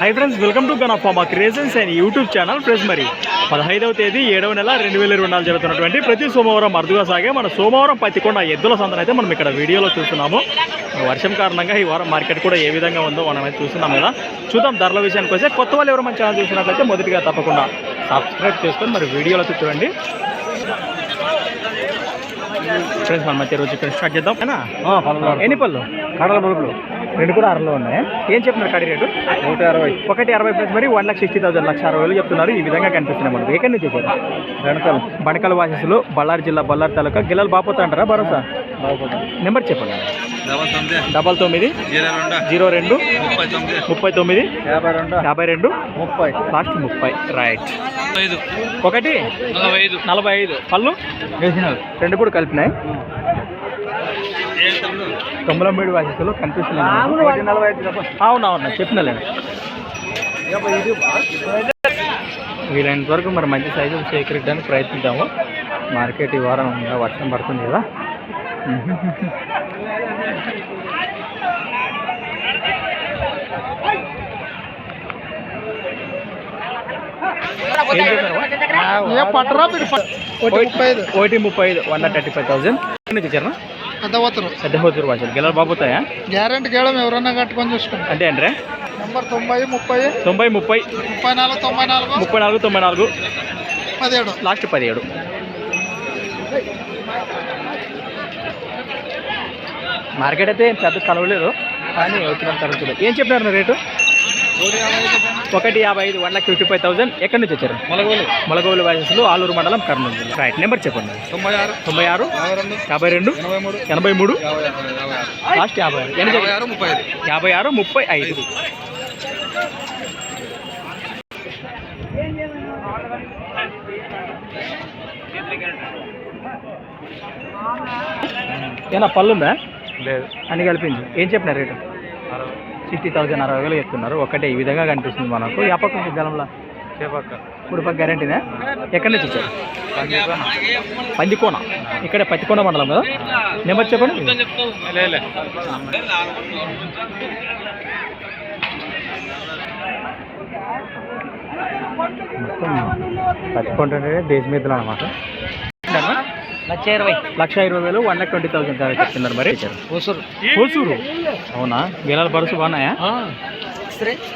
Hi friends welcome to gun of మా creations and YouTube channel friends మరి పదహైదవ తేదీ ఏడవ నెల రెండు వేల ఇరవై నాలుగు జరుగుతున్నటువంటి ప్రతి సోమవారం అరుదుగా సాగే మన సోమవారం పత్తికొండ ఎద్దుల సందన అయితే మనం ఇక్కడ వీడియోలో చూస్తున్నాము. వర్షం కారణంగా ఈ వారం మార్కెట్ కూడా ఏ విధంగా ఉందో మనం అయితే చూస్తున్నాం కదా. చూద్దాం ధరల విషయానికి వస్తే కొత్త వాళ్ళు ఎవరు మన ఛానల్ చూసినట్లయితే మొదటిగా తప్పకుండా సబ్స్క్రైబ్ చేసుకొని మరి వీడియోలో చూడండి. ఫ్రెండ్స్ మనం మధ్య రోజు ఇక్కడ స్టార్ట్ చేద్దాం. ఎన్ని పళ్ళు? కడల మలుపులు రెండు కూడా అరలో ఉన్నాయి. ఏం చెప్తున్నారు కడి రేటు? నూట అరవై. ఒకటి అరవై ప్లస్ మరి వన్ లాక్ సిక్స్టీ థౌసండ్ లక్ష అరవై వేలు చెప్తున్నారు. ఈ విధంగా కనిపిస్తున్నాయి మనకు. ఎక్కడి నుంచి వచ్చారు? బణకల్ వాసెస్లో బళ్ళారి జిల్లా బళ్ళారి తాలూకా. గిల్లలు బాపోతా అంటారా? భరోసా నెంబర్ చెప్పండి. డబల్ తొమ్మిది. జీరో రెండు. ముప్పై తొమ్మిది. యాభై రెండు. యాభై రెండు. ముప్పై. లాస్ట్ ముప్పై. రైట్ ఐదు. ఒకటి. నలభై ఐదు. పళ్ళు? రెండు కూడా కలిపినాయి. తొమ్మలంబేడి వాసెస్లో కనిపిస్తున్నాయి అవునవును చెప్పినలేండి వీలైనంత వరకు మరి మంచి సైజులు సేకరించడానికి ప్రయత్నిద్దాము. మార్కెట్ ఈ వారం వర్షం పడుతుంది కదా. ఒకటి ముప్పై ఐదు వన్ థర్టీ ఫైవ్ థౌసండ్ నుంచి ఇచ్చారా పెద్ద పోతారు పెద్ద హోతూరు భాషలు గిల్లలు బాబుతాయా గ్యారంటీ గేడం ఎవరన్నా కట్టుకొని చూసుకోండి. అంటే అంటే నెంబర్ తొంభై ముప్పై. తొంభై ముప్పై. ముప్పై నాలుగు తొంభై నాలుగు. ముప్పై నాలుగు తొంభై నాలుగు. పదిహేడు. లాస్ట్ పదిహేడు. మార్కెట్ అయితే పెద్ద కలవలేదు కానీ వచ్చిన తరచులు ఏం చెప్పినారు రేటు? ఒకటి యాభై ఐదు one lakh fifty five thousand ఎక్కడి నుంచి వచ్చారు? మొలగోలు మొలగోలు వాయసులు ఆలూరు మండలం కర్నూలు జిల్లా. రైట్ నెంబర్ చెప్పండి. తొంభై ఆరు తొంభై ఆరు యాభై రెండు ఎనభై మూడు లాస్ట్ యాభై ఆరు ఆరు ముప్పై ఐదు. యాభై ఆరు ముప్పై ఐదు. ఏనా పళ్ళు ఉందా? లేదు. అన్ని కలిపింది. ఏం చెప్పిన రేటు? సిక్స్టీ థౌసండ్ అరవై వేలు చెప్తున్నారు. ఒకటే ఈ విధంగా కనిపిస్తుంది మనకు. ఈ పక్క గలంలో చేపక్క. ఇప్పుడు పక్క గ్యారంటీనా? ఎక్కడి నుంచి ఇచ్చారు పందికోన. ఇక్కడే పత్తికోన మండలం కదా? నెంబర్ చెప్పండి. పత్తికొంటే దేశ మీదలో అనమాట లక్ష ఇరవై. లక్ష ఇరవై వేలు వన్ లాక్ ట్వంటీ థౌసండ్ చెప్తున్నారు మరి. హోసూరు. అవునా? గెలాల పరుసు బాగున్నాయా?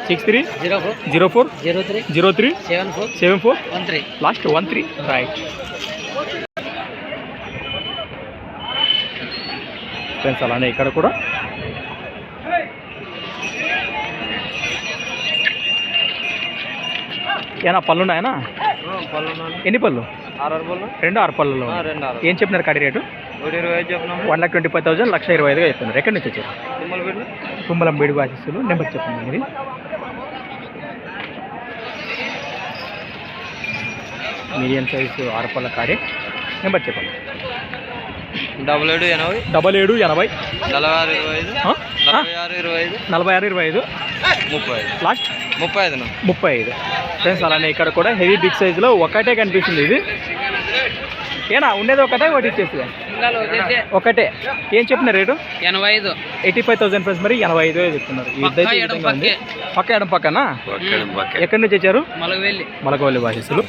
Six three zero four zero four zero three zero three seven four seven four one three last one three right friends అలానే ఇక్కడ కూడా. ఏనా పళ్ళు ఉన్నాయనా? ఎన్ని పళ్ళు? రెండు ఆరు పళ్ళలో రెండు ఆరు ఏం చెప్పినారు కడి రేటు? ఒకటి ఇరవై ఐదు చెప్పినాము one lakh twenty five thousand లక్ష ఇరవై ఐదుగా చెప్తున్నారు. ఎక్కడి నుంచి వచ్చారు? తుమ్మల బేడి. వాసిస్తులు నెంబర్ చెప్పండి మీరు మీడియం సైజు ఆరు పళ్ళ కాడే నెంబర్ చెప్పండి. డబుల్ ఏడు ఎనభై. డబల్ ఏడు ఎనభై. నలభై ఆరు ఇరవై ఐదు? నలభై ఆరు ఇరవై ఐదు. నలభై ఆరు ఇరవై ఐదు. ముప్పై లాస్ట్? ముప్పై ఐదు ముప్పై ఐదు. ఫ్రెండ్స్ అలానే ఇక్కడ కూడా హెవీ బిగ్ సైజులో ఒకటే కనిపిస్తుంది ఇది. ఏనా ఉండేది ఒకటే ఒకటి ఇచ్చేసి ఒకటే. ఏం చెప్పిన రేటు? ఎనభై ఐదు. ఎయిటీ ఫైవ్ థౌసండ్ ఫ్రెండ్స్ మరి ఎనభై ఐదు చెప్తున్నారు. పక్క ఎడం పక్కనా? ఎక్కడి నుంచి వచ్చారు? మలగవెల్లి. మలగవల్లి వాసిస్తులు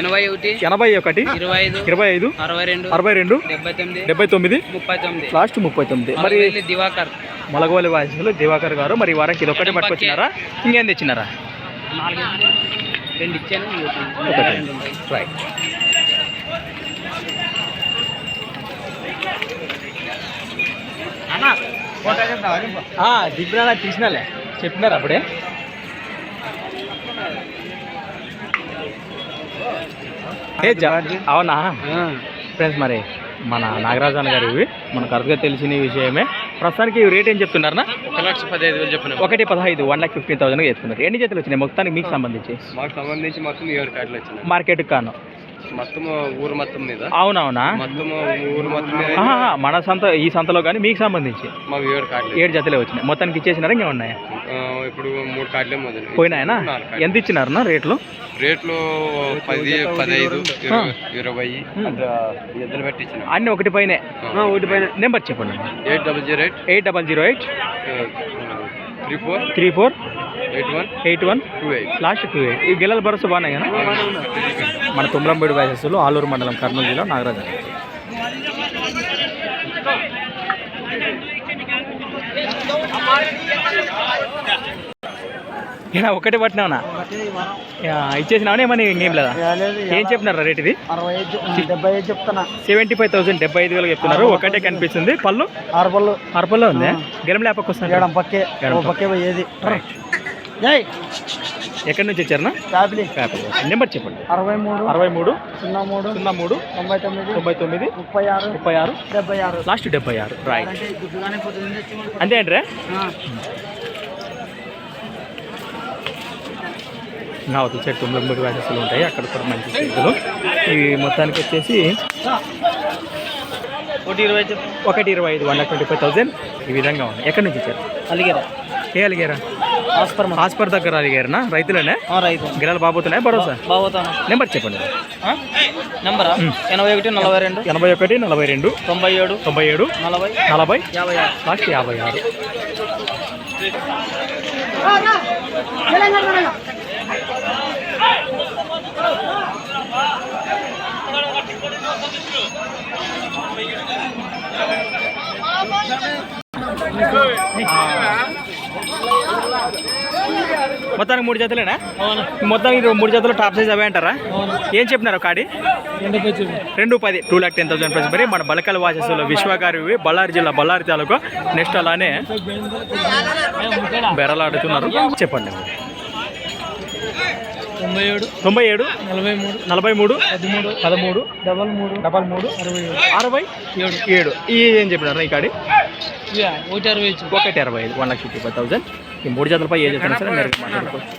ఎనభై ఒకటి ఎనభై ఒకటి ఇరవై ఐదు ఇరవై ఐదు అరవై రెండు అరవై రెండు డెబ్బై తొమ్మిది డెబ్బై తొమ్మిది ముప్పై తొమ్మిది. లాస్ట్ ముప్పై తొమ్మిది. మరి దివాకర్. మలగవల్లి వాసిస్తులు దివాకర్ గారు మరి వారానికి ఇది ఒకటే పట్టుకొచ్చినారా ఇంకేం తెచ్చినారా? రెండు ఇచ్చాను రైట్ దిగ్గునా తీసినాలే. చెప్పినారు అప్పుడే. అవునా? ఫ్రెండ్స్ మరి మన నాగరాజన్ గారు ఇవి మనకు అరుదుగా తెలిసిన విషయమే. ప్రస్తుతానికి రేట్ ఏం చెప్తున్నారనా ఒక లక్ష పదిహేను వేలు చెప్పిన ఒకటి పదహైదు వన్ లాక్ ఫిఫ్టీన్ థౌసండ్ చెప్తున్నారు. ఎన్ని జతలు వచ్చినాయి? మొత్తానికి మీకు సంబంధించి. మాకు సంబంధించి మొత్తం ఏడు కార్డులు వచ్చినాయి. మార్కెట్ కాను. మొత్తం ఊరు మొత్తం మీద. అవునవునా? మొత్తం ఊరు మొత్తం మీద ఆహా, మన సంత ఈ సంతలో కానీ మీకు సంబంధించి మాకు ఏడు కార్డులు. ఏడు జతలే వచ్చినాయి. మొత్తానికి ఇచ్చేసినారా ఇంకా ఉన్నాయా? ఇప్పుడు మూడు కార్డులే మొదలు పోయినాయనా. ఎంత ఇచ్చినారనా రేట్లు? రేట్లు పది పదహైదు ఇరవై ఎద్దులు పెట్టి ఇచ్చిన. అన్ని ఒకటి పైనే. ఒకటి పైన. నెంబర్ చెప్పండి. Eight double zero eight. Eight double zero eight. Three four. Three four. Eight one? Eight one? Two eight. Last two eight. ఈ గిల్లల భరోసా బాగున్నాయి కదా? మన తుమ్రంబేడు వ్యాసస్సులో ఆలూరు మండలం కర్నూలు జిల్లా నాగరాజు. ఏనా ఒకటి పట్టినావునా? ఇచ్చేసినావనే ఏమని ఇంకేం లేదా? ఏం చెప్పినారా రేట్ ఇది? అరవై ఐదు డెబ్బై ఐదు చెప్తున్నా. సెవెంటీ ఫైవ్ థౌసండ్ డెబ్బై ఐదు వేలు చెప్తున్నారు. ఒకటే కనిపిస్తుంది. పళ్ళు? ఆరు పళ్ళు. అరపల్లో ఉంది? గెలం లేపకు జై ఎక్కడి నుంచి వచ్చారనా ఫ్యామిలీ. నెంబర్ చెప్పండి. అరవై మూడు అరవై మూడు సున్నా మూడు సున్నా మూడు తొంభై తొమ్మిది తొంభై తొమ్మిది ముప్పై ఆరు ముప్పై ఆరు డెబ్బై ఆరు. లాస్ట్ డెబ్బై ఆరు రైట్ అంతే అంటే నా వచ్చే తొమ్మిది మూడు వ్యాసెస్లు ఉంటాయి. అక్కడ కూడా మంచి సైజులు ఇవి మొత్తానికి వచ్చేసి ఒకటి ఇరవై ఒకటి ఇరవై ఐదు one lakh twenty five thousand ఈ విధంగా ఉన్నాయి ఎక్కడి నుంచి ఇచ్చారు అలిగారా. ఏ అలిగారా? ఆస్పర్ హాస్పర్ దగ్గర అలిగారనా? రైతులేనే? రైతు. గిరాలు బాబోతున్నాయి? భరోసా బాగుతాను నెంబర్ చెప్పండి. నెంబరా? ఎనభై ఒకటి నలభై రెండు. ఎనభై ఒకటి నలభై రెండు. తొంభై ఏడు. తొంభై ఏడు. నలభై. నలభై. యాభై ఆరు. లాస్ట్ యాభై ఆరు. మొత్తానికి మూడు జతలేనా? మొత్తానికి మూడు జతలు టాప్ సైజ్ అవే అంటారా? ఏం చెప్పినారు కాడి రెండు పది. Two lakh ten thousand price మరి మన బలకల్ వాచెస్లో విశ్వగారి బళ్ళారి జిల్లా బళ్ళారి తాలూకా నెక్స్ట్ అలానే బెరలాడుతున్నారు. చెప్పండి. తొంభై ఏడు తొంభై ఏడు నలభై మూడు నలభై మూడు పదమూడు పదమూడు డబల్ మూడు డబల్ మూడు అరవై ఏడు. అరవై ఏడు. ఏడు. ఈ ఏం చెప్పినారు ఈ కాడి? ఒకటి అరవై ఒకటి అరవై ఐదు one lakh fifty five thousand ఈ మూడు జతలపై ఏ జతనా సరే నేరుగా మాట్లాడుకోవచ్చు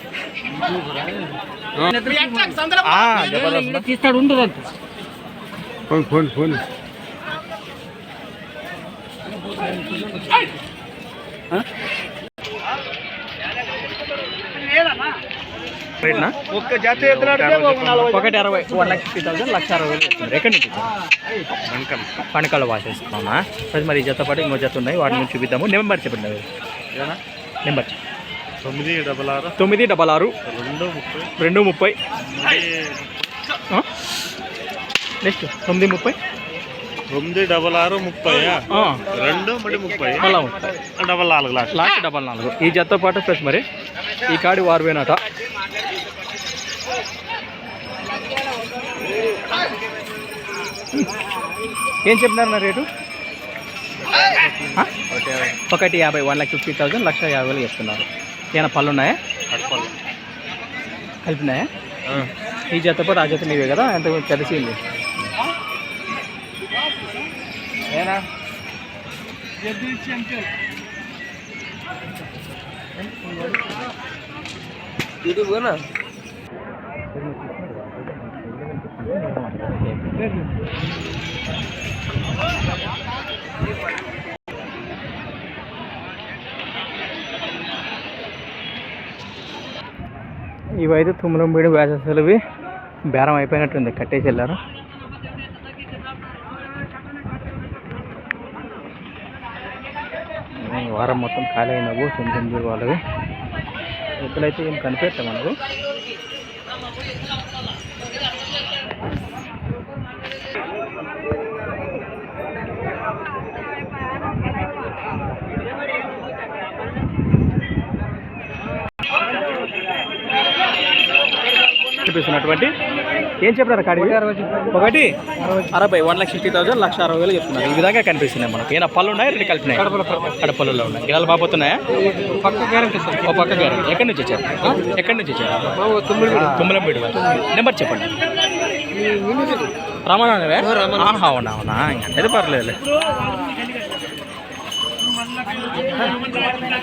ఆ, జబర్దస్త్. తీస్తాడు ఉండదంట ఫోన్ ఫోన్ ఫోన్ రేట్నా? ఒక్క జాతి ఒకటి అరవై వన్ లాక్ ఫిఫ్టీ థౌసండ్ లక్ష అరవై వేలు. ఎక్కడి నుంచి వచ్చారు? పనకాల. వాసేసుకున్నా మరి మరి ఈ జత పాటు ఇంకో జత ఉన్నాయి. వాటి నుంచి చూపిద్దాము. నెంబర్ చెప్పండి. నెంబర్. తొమ్మిది డబల్ ఆరు. తొమ్మిది డబల్ ఆరు. రెండు ముప్పై. రెండు ముప్పై. ఆ? నెక్స్ట్ తొమ్మిది ముప్పై. తొమ్మిది డబల్ ఆరు ముప్పై రెండు మరి ముప్పై. మళ్ళా ముప్పై డబల్ నాలుగు లాస్ట్. లాస్ట్ డబల్ నాలుగు. ఈ జతతో పాటు ప్లస్ మరి. ఈ కాడి వారు పోయినట ఏం చెప్పినారు నా రేటు? ఒకటి యాభై వన్ లాక్ ఫిఫ్టీ థౌసండ్ లక్ష యాభై వేలు చెప్తున్నారు ఏమైనా పళ్ళు ఉన్నాయా కలిపినాయా? ఈ జత పాటు ఆ జత మీవే కదా ఎంత తెలిసింది ఏనా? ఇవైతే తుమ్మలంబీడి వ్యాసస్సులవి బేరం అయిపోయినట్టుంది కట్టేసి వెళ్ళారు. వారం మొత్తం ఖాళీ అయినవు తొమ్మిది వాళ్ళవి ఎప్పుడైతే ఏం కనిపెట్టాం మనకు. చూపిస్తున్నటువంటి ఏం చెప్పారు కాడి ఒకటి అరవై వన్ లక్ష సిక్స్టీ థౌసండ్ లక్ష అరవై వేలు చెప్తున్నారు. ఈ విధంగా కనిపిస్తున్నాయి మనకి. ఏమైనా పళ్ళు ఉన్నాయి? రెండు కలిపినాయి. కడపల్లో ఉన్నాయి. గిరాలు బాగుతున్నాయా పక్క గ్యారెంటీ ఓ పక్క గ్యారెంటీ. ఎక్కడి నుంచి వచ్చారు? ఎక్కడి నుంచి వచ్చారు? తుమ్మలంపేట నెంబర్ చెప్పండి. ఆహా, అవునా అవునా. అది పర్లేదు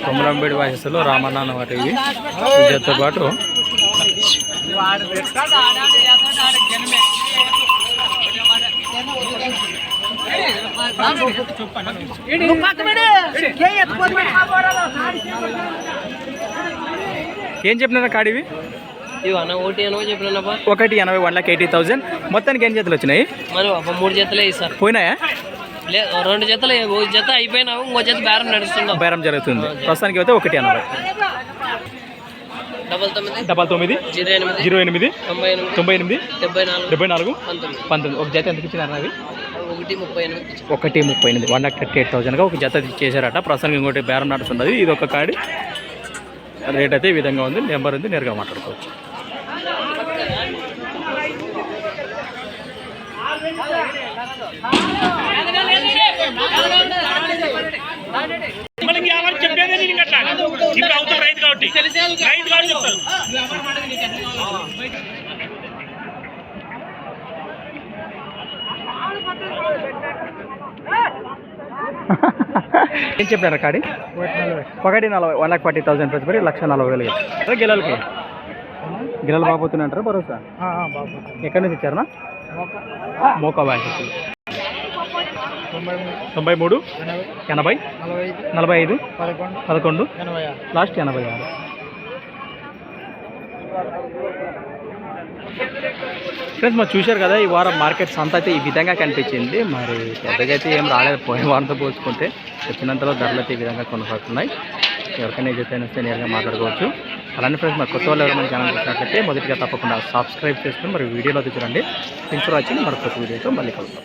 తుమ్మలంపేట వాసస్సులో రామనాన్న వాటి ఇవి వీటితో పాటు ఏం చెప్పినారా కాడివి ఇవి అన్న ఒకటి అనో చెప్పినప్ప ఒకటి ఎనభై వన్ లాక్ ఎయిటీ థౌసండ్. మొత్తానికి ఎన్ని జతలు వచ్చినాయి? మరి ఒక మూడు జతలే ఇస్తారు. పోయినాయా? లే రెండు జతలు ఒక జత అయిపోయినావు ఇంకో జత బేరం నడుస్తుందా. బేరం జరుగుతుంది. ప్రస్తుతానికి అయితే ఒకటి ఎనభై. డబల్ తొమ్మిది జీరో ఎనిమిది తొంభై ఎనిమిది డెబ్బై నాలుగు పంతొమ్మిది పంతొమ్మిది ఒక జత ఎంతకి ఇచ్చినారు అవి ఒకటి ముప్పై ఎనిమిది ఒకటి ముప్పై ఎనిమిది వన్ లాక్ థర్టీ ఎయిట్ థౌసండ్గా ఒక జత చేశారట ప్రస్తుతానికి ఇంకోటి బేరం నడుస్తున్నది ఇది ఒక కాడి రేట్ అయితే ఈ విధంగా ఉంది నెంబర్ ఉంది నేరుగా మాట్లాడుకోవచ్చు ఏం చెప్పారు కాడి? ఒకటి నలభై one lakh forty thousand price మరి లక్ష నలభై వేలు అదే గిలాలకి గిలాలు బాగుపోతున్నాయంటారా భరోసా? ఎక్కడి నుంచి ఇచ్చారనా మోకా. బ్యాగ్ తొంభై మూడు ఎనభై నలభై ఐదు పదకొండు లాస్ట్ ఎనభై ఆరు. ఫ్రెండ్స్ మరి చూశారు కదా ఈ వారం మార్కెట్స్ అంతా అయితే ఈ విధంగా కనిపించింది. మరి పెద్దగా అయితే ఏం రాలేదు పోయిన వారంతో పోల్చుకుంటే చెప్పినంతలో ధరలు అయితే ఈ విధంగా కొనసాగుతున్నాయి. ఎవరికైనా ఏదైతే వస్తే నేరుగా మాట్లాడుకోవచ్చు. అలానే ఫ్రెండ్స్ మరి కొత్త వాళ్ళు ఎవరైనా ఛానల్ చూసినట్లయితే మొదటిగా తప్పకుండా సబ్స్క్రైబ్ చేసుకుని మరి వీడియోలో చూడండి. థింక్స్ వచ్చింది మరి కొత్త వీడియోతో మళ్ళీ కలుగుతాం